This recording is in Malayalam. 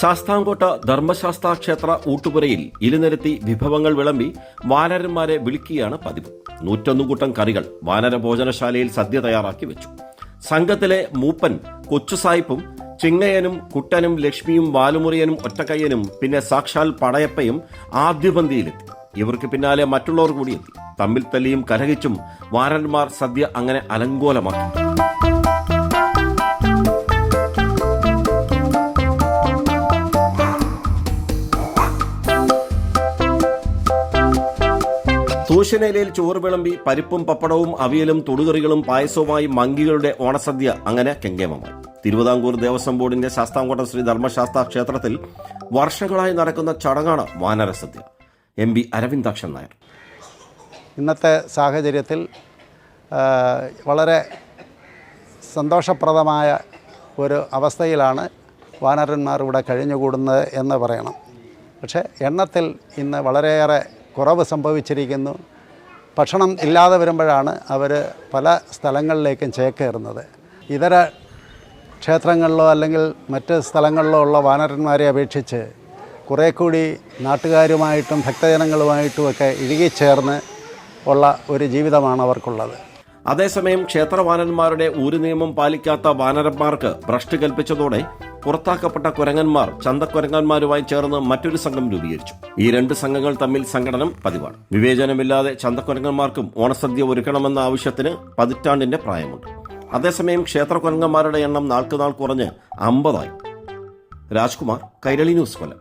ശാസ്താംകോട്ട ധർമ്മശാസ്ത്ര ക്ഷേത്ര ഊട്ടുപുരയിൽ ഇരുനിരത്തി വിഭവങ്ങൾ വിളമ്പി വാനരന്മാരെ വിളിക്കുകയാണ് പതിവ്. നൂറ്റൊന്നു കൂട്ടം കറികൾ വാനര ഭോജനശാലയിൽ സദ്യ തയ്യാറാക്കി വെച്ചു. സംഘത്തിലെ മൂപ്പൻ കൊച്ചുസായിപ്പും ചിങ്ങയനും കുട്ടനും ലക്ഷ്മിയും വാലുമുറിയനും ഒറ്റക്കയ്യനും പിന്നെ സാക്ഷാൽ പടയപ്പയും ആദ്യപന്തിയിലെത്തി. ഇവർക്ക് പിന്നാലെ മറ്റുള്ളവർ കൂടിയെത്തി തമ്മിൽ തല്ലിയും കലഹിച്ചും വാനന്മാർ സദ്യ അങ്ങനെ അലങ്കോലമാക്കി. തൂശനിലയിൽ ചോറ് വിളമ്പി പരിപ്പും പപ്പടവും അവിയലും തൊടുകറികളും പായസവുമായി മങ്കികളുടെ ഓണസദ്യ അങ്ങനെ കെങ്കേമമായി. തിരുവിതാംകൂർ ദേവസ്വം ബോർഡിന്റെ ശാസ്താംകോട്ട ശ്രീ ധർമ്മശാസ്ത്ര ക്ഷേത്രത്തിൽ വർഷങ്ങളായി നടക്കുന്ന ചടങ്ങാണ് വാനരസദ്യ എം പി അരവിന്ദാക്ഷൻ നായർ. ഇന്നത്തെ സാഹചര്യത്തിൽ വളരെ സന്തോഷപ്രദമായ ഒരു അവസ്ഥയിലാണ് വാനരന്മാർ ഇവിടെ കഴിഞ്ഞുകൂടുന്നത് എന്ന് പറയണം. പക്ഷേ എണ്ണത്തിൽ ഇന്ന് വളരെയേറെ കുറവ് സംഭവിച്ചിരിക്കുന്നു. ഭക്ഷണം ഇല്ലാതെ വരുമ്പോഴാണ് അവർ പല സ്ഥലങ്ങളിലേക്കും ചേക്കേറുന്നത്. ഇതര ക്ഷേത്രങ്ങളിലോ അല്ലെങ്കിൽ മറ്റ് സ്ഥലങ്ങളിലോ ഉള്ള വാനരന്മാരെ അപേക്ഷിച്ച് കുറേ കൂടി നാട്ടുകാരുമായിട്ടും ഭക്തജനങ്ങളുമായിട്ടുമൊക്കെ ഇഴുകിച്ചേർന്ന് ഉള്ള ഒരു ജീവിതമാണ് അവർക്കുള്ളത്. അതേസമയം ക്ഷേത്രവാനന്മാരുടെ ഊരു നിയമം പാലിക്കാത്ത വാനരന്മാർക്ക് ഭ്രഷ്ട് കൽപ്പിച്ചതോടെ പുറത്താക്കപ്പെട്ട കുരങ്ങന്മാർ ചന്തക്കുരങ്ങന്മാരുമായി ചേർന്ന് മറ്റൊരു സംഘം രൂപീകരിച്ചു. ഈ രണ്ട് സംഘങ്ങൾ തമ്മിൽ സംഘടനം പതിവാണ്. വിവേചനമില്ലാതെ ചന്തക്കുരങ്ങന്മാർക്കും ഓണസദ്യ ഒരുക്കണമെന്ന ആവശ്യത്തിന് പതിറ്റാണ്ടിന്റെ പ്രായമുണ്ട്. അതേസമയം ക്ഷേത്ര കുരങ്ങന്മാരുടെ എണ്ണം നാൾക്കുനാൾ കുറഞ്ഞ് അമ്പതായി. രാജ്കുമാർ കൈരളി ന്യൂസ് കൊല്ലം.